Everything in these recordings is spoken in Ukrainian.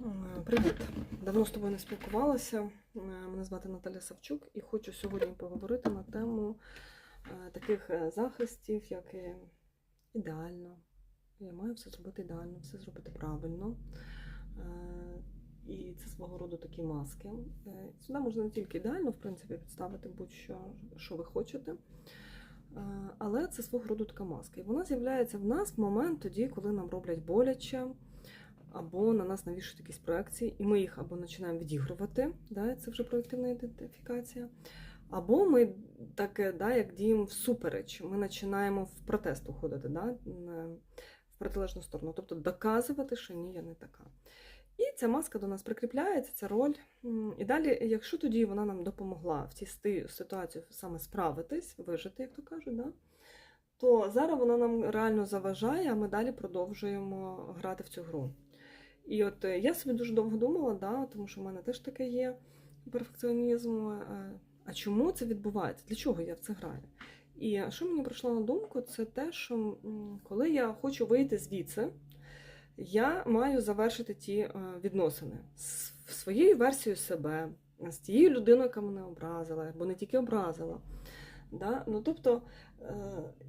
Е, Привіт! Давно з тобою не спілкувалася. Е, Мене звати Наталя Савчук і хочу сьогодні поговорити на тему е, таких захистів, як ідеально. Я маю все зробити ідеально, все зробити правильно. І це свого роду такі маски. Сюди можна не тільки ідеально, в принципі, підставити будь-що, що ви хочете. Але це свого роду така маска. І вона з'являється в нас в момент тоді, коли нам роблять боляче, або на нас навішують якісь проекції, і ми їх або починаємо відігрувати, да, це вже проєктивна ідентифікація. Або ми так, е, да, як діємо всупереч, ми починаємо в протест уходити да, в протилежну сторону, тобто доказувати, що ні, я не така. І ця маска до нас прикріпляється, ця роль. І далі, якщо тоді вона нам допомогла в цій ситуації саме справитись, вижити, як то кажуть, да, то зараз вона нам реально заважає, а ми далі продовжуємо грати в цю гру. І от е, я собі дуже довго думала, да, тому що в мене теж таке є перфекціонізм. е, А чому це відбувається? Для чого я в це граю? І що мені прийшло на думку, це те, що коли я хочу вийти звідси, я маю завершити ті е, відносини з своєю версією себе, з тією людиною, яка мене образила, або не тільки образила. Да? Ну, тобто, е,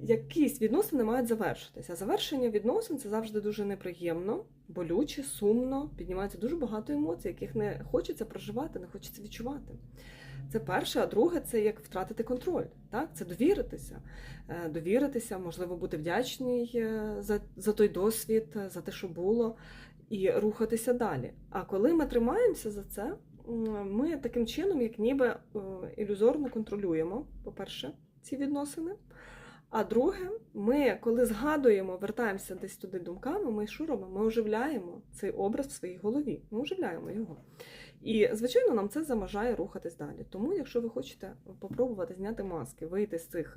якісь відносини мають завершитися. Завершення відносин це завжди дуже неприємно, болюче, сумно, піднімається дуже багато емоцій, яких не хочеться проживати, не хочеться відчувати. Це перше, а друге це як втратити контроль. Так? Це довіритися. Е, Довіритися, можливо, бути вдячний е, за, за той досвід, за те, що було, і рухатися далі. А коли ми тримаємося за це, ми таким чином, як ніби е, ілюзорно контролюємо, по-перше, ці відносини. А друге, ми, коли згадуємо, вертаємося десь туди думками, ми що робимо? Ми оживляємо цей образ в своїй голові. Ми оживляємо його. І, звичайно, нам це заважає рухатись далі. Тому, якщо ви хочете попробувати зняти маски, вийти з цих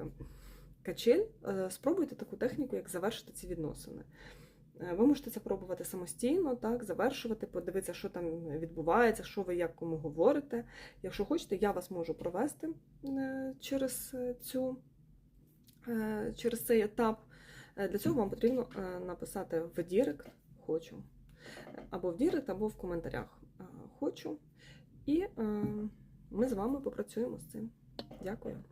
качель, е, спробуйте таку техніку, як завершити ці відносини. Е, Ви можете це пробувати самостійно, так, завершувати, подивитися, що там відбувається, що ви як кому говорите. Якщо хочете, я вас можу провести е, через цю е, через цей етап. Для цього вам потрібно написати в Дірект хочу. Або в Дірект, або в коментарях хочу. І ми з вами попрацюємо з цим. Дякую.